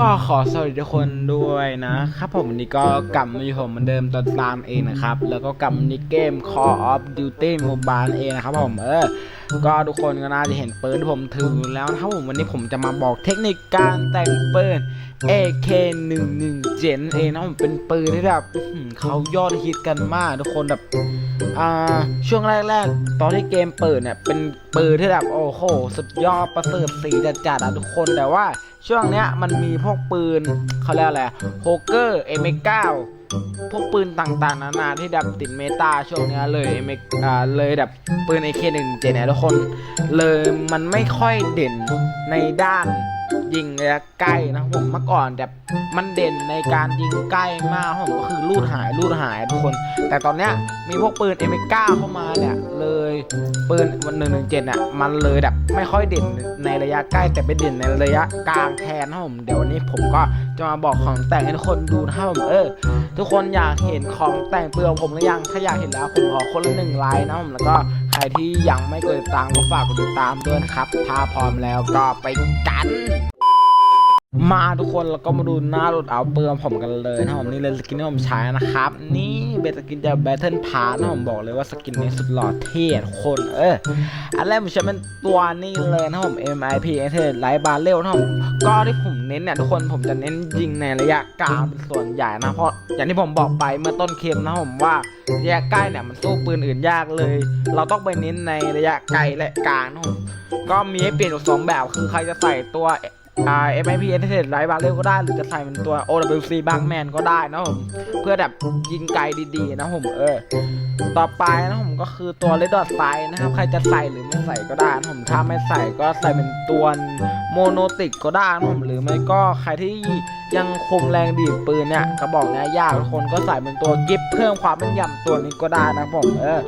ก็ขอสวัสดีทุกคนด้วยนะครับผมวันนี้ก็กลับมาอยู่ผมเหมือนเดิมตอนตามเองนะครับ แล้วก็กลับมาในเกม Call of Duty Mobile เองนะครับผมเออก็ทุกคนก็น่าจะเห็นปืนที่ผมถือแล้วนะครับผมวันนี้ผมจะมาบอกเทคนิคการแต่งปืน AK117 เองนะผมเป็นปืนที่แบบเขายอดฮิตกันมากทุกคนแบบ อ่าช่วงแรกๆ ตอนที่เกมเปิดเนี่ย เป็นปืนที่แบบโอ้โห สุดยอดประเสริฐสีจัดๆอะทุกคนแต่ว่าช่วงเนี้ยมันมีพวกปืนเขาเรียกอะไรโฮเกอร์เอเมก้าพวกปืนต่างๆ นานาที่แบบติดเมตาช่วงเนี้ยเลยเอเมอ่าเลยแบบปืน AK17 เนี่ยทุกคน เลยมันไม่ค่อยเด่นในด้าน ยิงระยะใกล้นะผมเมื่อก่อนแบบมันเด่นในการยิงใกล้มากผมก็คือลูดหายลูดหายทุกคน แต่ตอนเนี้ยมีพวกปืน m อเมกาเข้ามาเนี่ยเลยปืนวันหนึ่งหนึ่งเจ็ดอะมันเลยแบบไม่ค่อยเด่นในระยะใกล้แต่ไปเด่นในระยะกลางแทนนะครับผมเดี๋ยววันนี้ผมก็จะมาบอกของแต่งให้ทุกคนดูนะครับผมเออ ทุกคนอยากเห็นของแต่งเปลือกผมหรือยังถ้าอยากเห็นแล้วผมขอคนละหนึ่งไลค์นะผมแล้วก็ใครที่ยังไม่กดติดตามก็ฝากกดติดตามด้วยนะครับ ถ้าพร้อมแล้วก็ไปกัน มาทุกคนแล้วก็มาดูหน้ารถเอาเปลืองผมกันเลยนะผมนี่เลยสกินที่ผมใช้นะครับ นี่เป็นสกินจากแบทเทิลพาร์นะผมบอกเลยว่าสกินนี้สุดหล่อเท่ทุกคนเอออันแรกผมใช้เป็นตัวนี้เลยนะผม MIP เทไลท์บาร์เรลนะผมก็ที่ผมเน้นเนี่ยทุกคนผมจะเน้นยิงในระยะกลางเป็นส่วนใหญ่นะเพราะอย่างที่ผมบอกไปเมื่อต้นเกมนะผมว่าระยะใกล้เนี่ยมันสู้ปืนอื่นยากเลย เราต้องไปเน้นในระยะไกลและกลางนะผมก็มีให้เปลี่ยนอยู่สองแบบคือใครจะใส่ตัว อ่า MIP e n t e r t a i n ไลท์บาร์เรลก็ได้ หรือจะใส่เป็นตัว OWC บางแมนก็ได้นะผม เพื่อแบบยิงไกลดีๆ นะผมเออ ต่อไปนะผมก็คือตัว Red Dot ไซนะครับ ใครจะใส่หรือไม่ใส่ก็ได้นะผม ถ้าไม่ใส่ก็ใส่เป็นตัวโมโนติกก็ได้นะผม หรือไม่ก็ใครที่ยังคงแรงดีดปืนเนี่ยกระบอกเนี้ยยากทุกคนก็ใส่เป็นตัวกิฟเพิ่มความแม่นยำตัวนี้ก็ได้นะผมเออ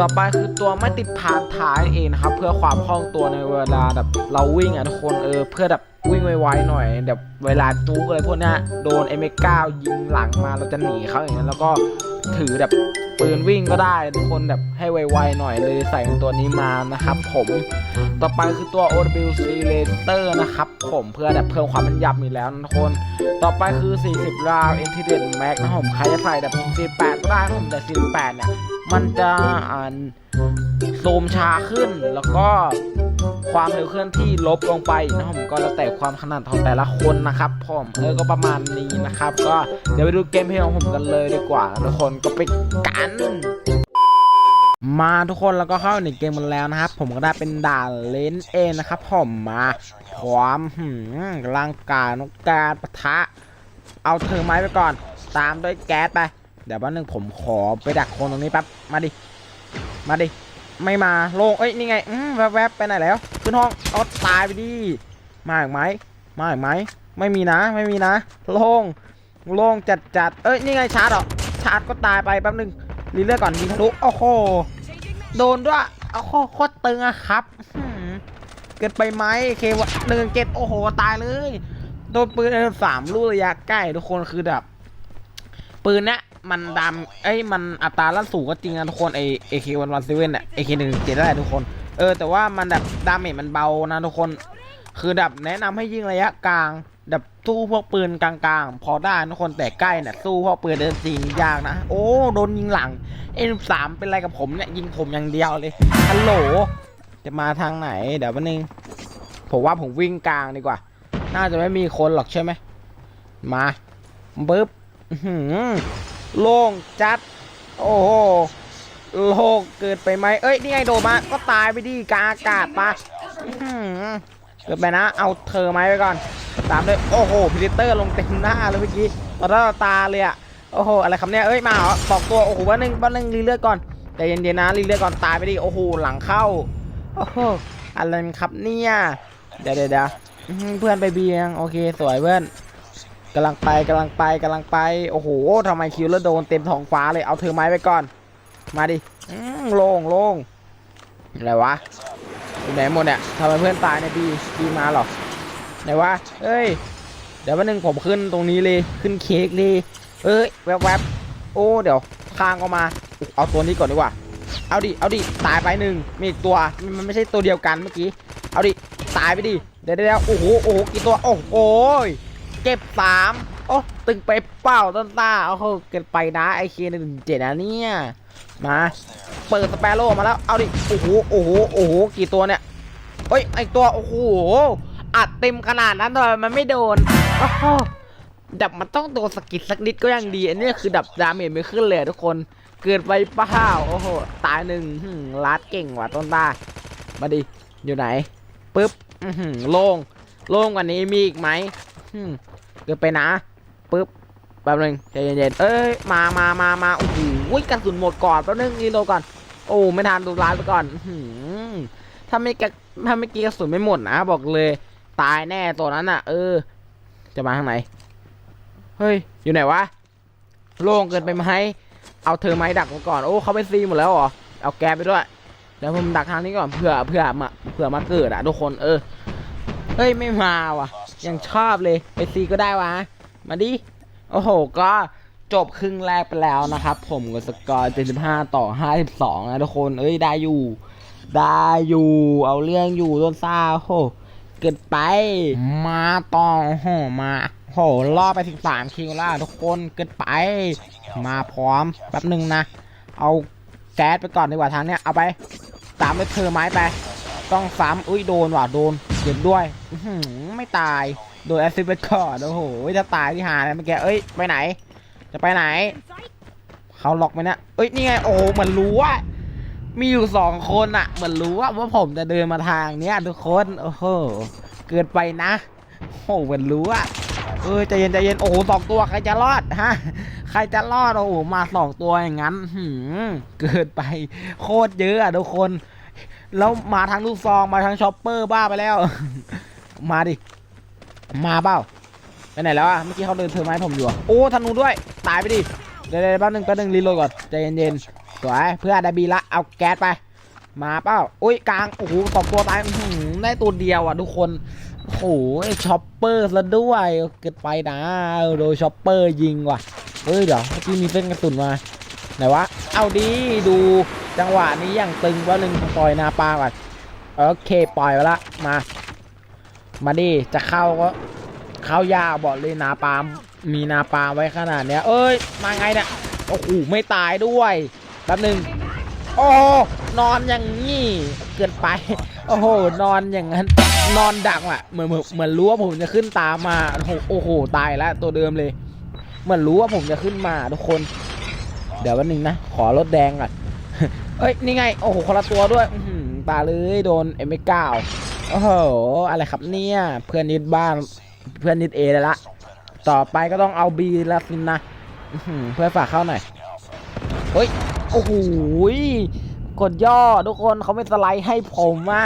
ต่อไปคือตัวไม่ติดผ่านท้ายเองนะครับ เพื่อความคล่องตัวในเวลาแบบเราวิ่งอะทุกคนเออเพื่อแบบ วิ่งไวๆหน่อยแบบเวลาจู๊กอะไรพวกนี้โดนเอเมก้ายิงหลังมาเราจะหนีเขาอย่างนั้นแล้วก็ถือแบบปืนวิ่งก็ได้ทุกคนแบบให้ไวๆหน่อยเลยใส่ตัวนี้มานะครับ ผมต่อไปคือตัว OWC Laser นะครับ ผมเพื่อแบบเพิ่มความมันยับมีกแล้วทุกคนต่อไปคือ 40 ราว i n t e r a t Max นะผมใครจะใส่แบบ48ก็ได้นะผมแต่48เนี่ยมันจะอ่านซูมช้าขึ้นแล้วก็ ความเร็วเคลื่อนที่ลบลงไปนะครับผมก็แล้วแต่ความขนาดของแต่ละคนนะครับผมเออก็ประมาณนี้นะครับ ก็เดี๋ยวไปดูเกมเพลย์ของผมกันเลยดีกว่าทุกคนก็ไปกันมาทุกคนแล้วก็เข้าในเกมกันแล้วนะครับ ผมก็ได้เป็นด่านเลนเองนะครับผมมาพร้อมหืมร่างกายนกการปะทะ เอาเธอไม้ไปก่อน ตามด้วยแก๊สไป เดี๋ยวแป๊บนึงผมขอไปดักคนตรงนี้แป๊บมาดิ มาดิ ไม่มาโล่งเอ้ยนี่ไงอืมแวบๆไปไหนแล้ว ขึ้นห้องเอาตายไปดิมาอีกไหมมาอีกไหมไม่มีนะไม่มีนะโล่งโล่งจัดจัดๆเอ้ยนี่ไงชาร์จหรอชาร์จก็ตายไปแป๊บนึงรีเลือดก่อนยิงทะลุโอ้โหโดนด้วยโอ้โหโคตรตึงอะครับเกิดไปไหมเควหนึ่งเจ็ดโอ้โหตายเลย โดนปืนสามลูกระยะใกล้ทุกคนคือแบบปืนเนี้ย มันดำเอ้ยมันอัตราลั่นสูงก็จริงนะทุกคนไอเอเควันวันเซเว่นอะเอเคหนึ่งเจ็ดได้ทุกคน เออแต่ว่ามันแบบดาเมจมันเบานะทุกคน คือแบบแนะนำให้ยิงระยะกลางแบบสู้พวกปืนกลางๆ พอได้ทุกคนแต่ใกล้เนี่ยสู้พวกปืนเดินสีนยากนะ โอ้โดนยิงหลังเอ็นสามเป็นไรกับผมเนี่ยยิงผมอย่างเดียวเลยฮัลโหลจะมาทางไหนเดี๋ยวแป๊บนึงผมว่าผมวิ่งกลางดีกว่า น่าจะไม่มีคนหรอกใช่ไหมมาปึ๊บ โล่งจัด โอ้โหโล่งเกิดไปไหมเอ้ย นี่ไงโดมา ก็ตายไปดิกาอากาศปะเกิดไปนะ เอาเธอไหมไปก่อน ตามด้วยโอ้โหพิลิเตอร์ลงเต็มหน้าเลยเมื่อกี้ตอน้าต่อตาเลยอะโอ้โห อะไรคำเนี้ยเอ้ย มาเหรอบอกตัว โอ้โหวันหนึ่งวันหนึ่งรีเลือดก่อนใจเย็นๆนะรีเลือดก่อน ตายไปดิ โอ้โห หลังเข้า โอ้โห อะไรมันครับเนี่ย เดี๋ยวเดี๋ยวเดี๋ยวอื้อหือเพื่อนไปเบียง โอเค สวยเพื่อน กำลังไปกำลังไปกำลังไป โอ้โหทำไมคิวแล้วโดนเต็มท้องฟ้าเลยเอาเธอไม้ไปก่อน มาดิโล่งโล่งอะไรวะอยู่ไหนหมดเนี่ยทำไมเพื่อนตายเนี่ยบีบีมาหรอไหนวะเอ้ย เดี๋ยววันหนึ่งผมขึ้นตรงนี้เลยขึ้นเค้กเลยเอ้ยแวบแวบโอ้เดี๋ยวข้างก็มา เอาตัวนี้ก่อนดีกว่า เอาดิเอาดิตายไปหนึ่งมีอีกตัวมันไม่ใช่ตัวเดียวกันเมื่อกี้เอาดิตายไปดิเดี๋ยวเดี๋ยวโอ้โหโอ้โหกี่ตัวโอ้โห เก็บสามโอ้ตึงไปเปล่าต้นตาโอ้โหเกินไปนะไอเคหนึ่งเจ็ดนะเนี่ยมาเปิดสเปโร่มาแล้วเอาดิโอ้โหโอ้โหโอ้โหกี่ตัวเนี่ยเฮ้ยไอตัวโอ้โหอัดเต็มขนาดนั้นทำไมมันไม่โดนโอ้โหดับมันต้องโดนสกิดสักนิดก็ยังดีอันนี้คือดับดาเมจไม่ขึ้นเลยทุกคนเกิดไปเปล่าโอ้โหตายหนึ่งลัดเก่งว่ะต้นตามาดิอยู่ไหนปึ๊บโล่ง โล่งกว่านี้มีอีกไหมเกิดไปนะปึ๊บแป๊บนึงใจเย็นๆเอ้ยมามามามาโอ้โหกระสุนหมดก่อนแป๊บนึงรีโลก่อน โอ้ไม่ทันดูร้านไปก่อนหือถ้าไม่กถ้าไม่กี้กระสุนไม่หมดนะบอกเลย ตายแน่ตัวนั้นอะ เออ จะมาทางไหนเฮ้ยอยู่ไหนวะโล่งเกินไปไหมเอาเธอไม้ดักมาก่อนโอ้เขาไปซีหมดแล้วเหรอเอาแกไปด้วยเดี๋ยวผมดักทางนี้ก่อนเผื่อเผื่อมาเผื่อมาเกิดอะทุกคนเออ เฮ้ยไม่มาว่ะ ยังชอบเลยไปซีก็ได้วะ มาดิ โอ้โห ก็จบครึ่งแรกไปแล้วนะครับ ผมกับสกอร์75 ต่อ 52 นะทุกคน เอ้ยได้อยู่ ได้อยู่ เอาเรื่องอยู่ต้นซ่าโอ้โหเกินไป มาต่อโอ้โหมาโอ้โหล่อไป 13 คิวแล้วทุกคนเกินไป มาพร้อมแป๊บหนึ่งนะ เอาแก๊สไปก่อนดีกว่าทางเนี้ย เอาไป ตามด้วยเธอไม้ไป ต้องซ้ำอุ้ยโดนว่ะโดนเจ็บด้วยไม่ตายโดนแอซิสต์ไปก่อนโอ้โหจะตายที่หาเลยเมื่อกี้เอ้ยไปไหน จะไปไหนเขาล็อกไหมเนี่ยเอ้ยนี่ไงโอ้เหมือนรู้ว่ามีอยู่สองคนอะเหมือนรู้ว่าว่าผมจะเดินมาทางเนี้ยทุกคนโอ้โหเกินไปนะโอ้เหมือนรู้อะเออใจเย็นใจเย็นโอ้โหสองตัวใครจะรอดฮะใครจะรอดโอ้โหมาสองตัวอย่างนั้นหืมเกินไปโคตรเยอะอะทุกคน แล้วมาทางลูกซองมาทางช็อปเปอร์บ้าไปแล้ว มาดิ มาเปล่าไปไหนแล้วอะเมื่อกี้เขาเดินเธอไม้ผมอยู่โอ้ธนูด้วย ตายไปดิเดี๋ยวแป๊บนึงแป๊บนึงรีโหลดก่อนใจเย็นๆสวยเพื่อไดาบีละเอาแก๊สไป มาเปล่าอุ้ยกลางโอ้โหสองตัวตายได้ตัวเดียวอะทุกคนโอ้โหช็อปเปอร์ซะด้วยเกิดไปนะโดนช็อปเปอร์ยิงว่ะเฮ้ยเดี๋ยวเมื่อกี้มีเส้นกระสุนมา ไหนวะ เอาดีดูจังหวะนี้อย่างตึงว่าหนึ่งปล่อยนาปลาก่อนโอเคปล่อยไปละมา มาดิจะเข้าก็เข้ายาบอกเลยนาปาล์มมีนาปาล์มไว้ขนาดเนี้ย เอ้ยมาไงเนี่ยโอ้โหไม่ตายด้วยแป๊บหนึ่งโอ้นอนอย่างงี้เกินไป โอ้โห นอนอย่างนั้น นอนดักอะเหมือนเหมือนเหมือนรู้ว่าผมจะขึ้นตามมาโอ้โหโอ้โหตายแล้วตัวเดิมเลย เหมือนรู้ว่าผมจะขึ้นมาทุกคน เดี๋ยววันหนึ่งนะ ขอรถแดงก่อนเอ้ย นี่ไง โอ้โหคนละตัวด้วยตายเลยโดนเอ็มเก้าโอ้โห อะไรครับเนี่ย เพื่อนนิดบ้าน เพื่อนนิดเอเลยละ ต่อไปก็ต้องเอาบีแล้วสินะเพื่อฝากเข้าหน่อยเฮ้ย โอ้โหกดย่อทุกคนเขาไม่สไลด์ให้ผมว่า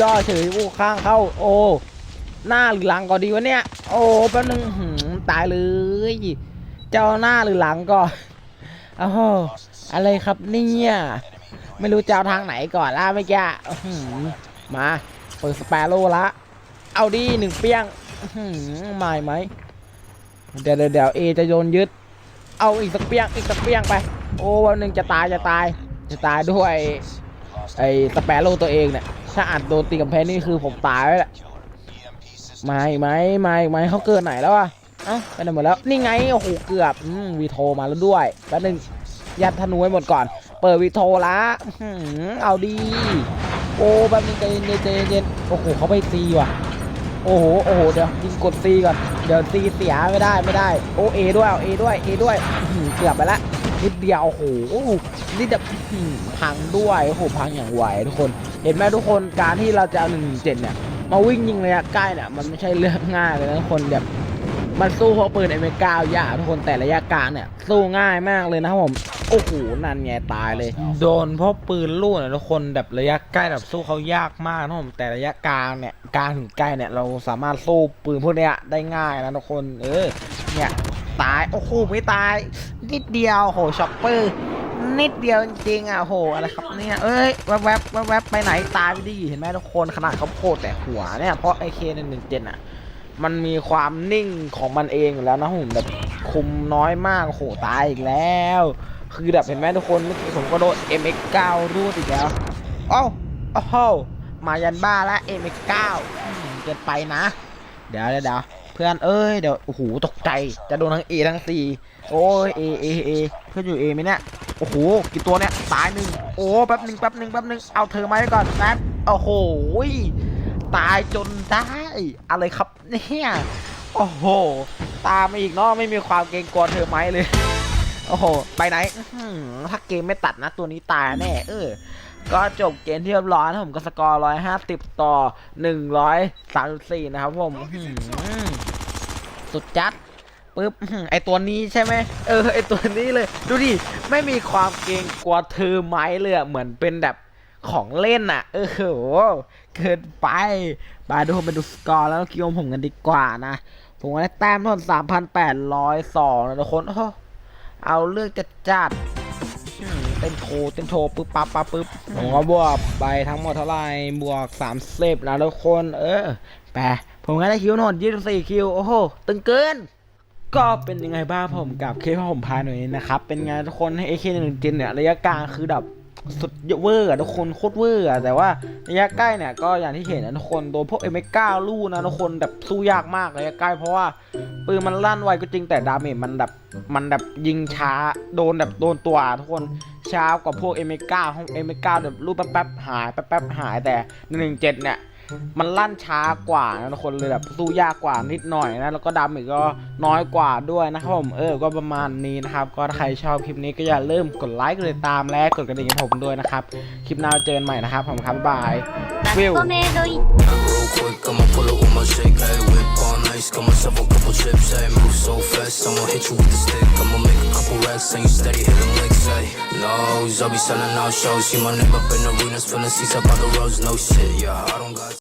ย่อเฉยโอ้ข้างเข้า โอ้หน้าหรือหลังก็ดีวะเนี่ย โอ้แป๊บนึงตายเลย เจ้าหน้าหรือหลังก่อน โอ้โหอะไรครับเนี่ยไม่รู้จะเอาทางไหนก่อนล่ะเมื่อกี้มาเปิดสเปโร่ละ เอาดีหนึ่งเปี้ยงไม่ไหมเดี๋ยวเดี๋ยวเอจะโยนยึด เอาอีกสักเปี้ยงอีกสักเปี้ยงไป โอ้วันหนึ่งจะตายจะตาย จะตายด้วยไอ้สเปโร่ตัวเองเนี่ยถ้าอัดโดนตีกับแพนนี่คือผมตายแล้วแหละไม่ไม่ไม่ไม่เขาเกินไหนแล้วอะ อ้าไปไหนหมดแล้ว นี่ไง โอ้โห เกือบอวีโทรมาแล้วด้วยแป๊บนึงยัดธนูให้หมดก่อน เปิดวีโทรละอื้อหือเอาดี โอ้แป๊บนึงใจเย็นใจเย็นโอ้โหเขาไปตีว่ะ โอ้โห โอ้โห เดี๋ยวยิงกดซีก่อน เดี๋ยวซีเสียไม่ได้ไม่ได้ โอเอด้วยเอาเอด้วยเอด้วยเกือบไปละนิดเดียวโอ้โหนี่แบบอื้อหือพังด้วยโอ้โหพังอย่างไหวทุกคน เห็นไหมทุกคนการที่เราจะเอาหนึ่งเจ็ดเนี่ยมาวิ่งยิงระยะใกล้เนี่ยมันไม่ใช่เรื่องง่ายเลยนะทุกคนแบบ มันสู้เพราะปืนเอ็มเก้ายากทุกคนแต่ระยะกลางเนี่ย สู้ง่ายมากเลยนะครับผม โอ้โหนั่นไงตายเลย โดนเพราะปืนลูกนะทุกคนแบบระยะใกล้แบบสู้เขายากมากนะผมแต่ระยะกลางเนี่ยกลางถึงใกล้เนี่ยเราสามารถสู้ปืนพวกเนี้ยได้ง่ายนะทุกคน เออเนี่ยตายโอ้โหไม่ตาย นิดเดียวโหช็อปเปอร์นิดเดียวจริงๆอะโหอะไรครับเนี่ยเอ้ยแวบแวบแวบแวบไปไหนตายไปดิเห็นไหมทุกคนขนาดเขาโคตรแต่หัวเนี่ยเพราะไอเคหนึ่งหนึ่งเจนอะ มันมีความนิ่งของมันเองอยู่แล้วนะผมแบบคุมน้อยมากโอ้โหตายอีกแล้ว คือแบบเห็นไหมทุกคนเมื่อกี้ผมก็โดน MX9 รูดอีกแล้วเอ้าโอ้โหมายันบ้าแล้วเอเก้าเกินไปนะเดี๋ยวเดี๋ยวเดี๋ยวเพื่อนเอ้ยเดี๋ยวโอ้โหตกใจจะโดนทั้ง A ทั้ง C โอ้ย A A A เพื่อนอยู่ A ไหมเนี่ยโอ้โหกี่ตัวเนี่ยตายหนึ่งโอ้แป๊บหนึ่งแป๊บหนึ่งแป๊บหนึ่งเอาเธอมาไว้ก่อนแป๊บโอ้โห ตายจนได้ อะไรครับเนี่ย โอ้โห ตามมาอีกเนาะไม่มีความเกรงกลัวเธอไหมเลย โอ้โห ไปไหนถ้าเกมไม่ตัดนะตัวนี้ตายแน่เออก็จบเกมที่เรียบร้อยนะผมก็สกอร์ 150 ต่อ 134 นะครับผมสุดจัดปึ๊บไอตัวนี้ใช่ไหมเออไอตัวนี้เลย ดูดิ ไม่มีความเกรงกลัวเธอไหมเลยเหมือนเป็นแบบ ของเล่นอะเออโหเกินไปไปดูผมไปดูสกอร์แล้วคิวของผมกันดีกว่านะ ผมก็ได้แต้มทั้งหมด3,802นะทุกคนโอ้โหเอาเลือกจัดจัดเต้นโทเต้นโทปึ๊บปั๊บปั๊บปึ๊บผมก็บวกไปทั้งหมดเท่าไหร่บวก30นะทุกคน เออแปะผมก็ได้คิวทั้งหมด24คิว โอ้โห ตึงเกินก็เป็นยังไงบ้างผมกับเคสผมพาหน่อยนะครับ เป็นไงทุกคนให้ AK 1 1 7เนี่ยระยะกลางคือแบบ สุดเวอร์อะทุกคนโคตรเวอร์อะแต่ว่าระยะใกล้เนี่ยก็อย่างที่เห็นนะทุกคนโดนพวกเอเมกาลู่นะทุกคนแบบสู้ยากมากระยะใกล้เพราะว่าปืนมันลั่นไวก็จริงแต่ดาเมจมันแบบมันแบบยิงช้าโดนแบบโดนตัวทุกคนช้ากว่าพวก M9 ห้อง M9 แบบรูปแป๊บๆหายแป๊บๆหายแต่หนึ่งเจ็ดเนี่ย มันลั่นช้ากว่านะทุกคนเลยแบบสู้ยากกว่านิดหน่อยนะแล้วก็ดาเมจก็น้อยกว่าด้วยนะครับผมเออก็ประมาณนี้นะครับ ก็ถ้าใครชอบคลิปนี้ก็อย่าลืมกดไลค์กดติดตามและกดกระดิ่งให้ผมด้วยนะครับ คลิปหน้าเจอกันใหม่นะครับผมครับบ๊ายบาย วิว Real quick, I'ma pull up with my shake. Hey, whip on ice, got myself a couple chips. Hey, move so fast, I'ma hit you with the stick. I'ma make a couple racks, and you steady hitting licks. Hey, no, I'll be selling out shows. See my name up in arenas, filling seats up by the roads. No shit, yeah, I don't got.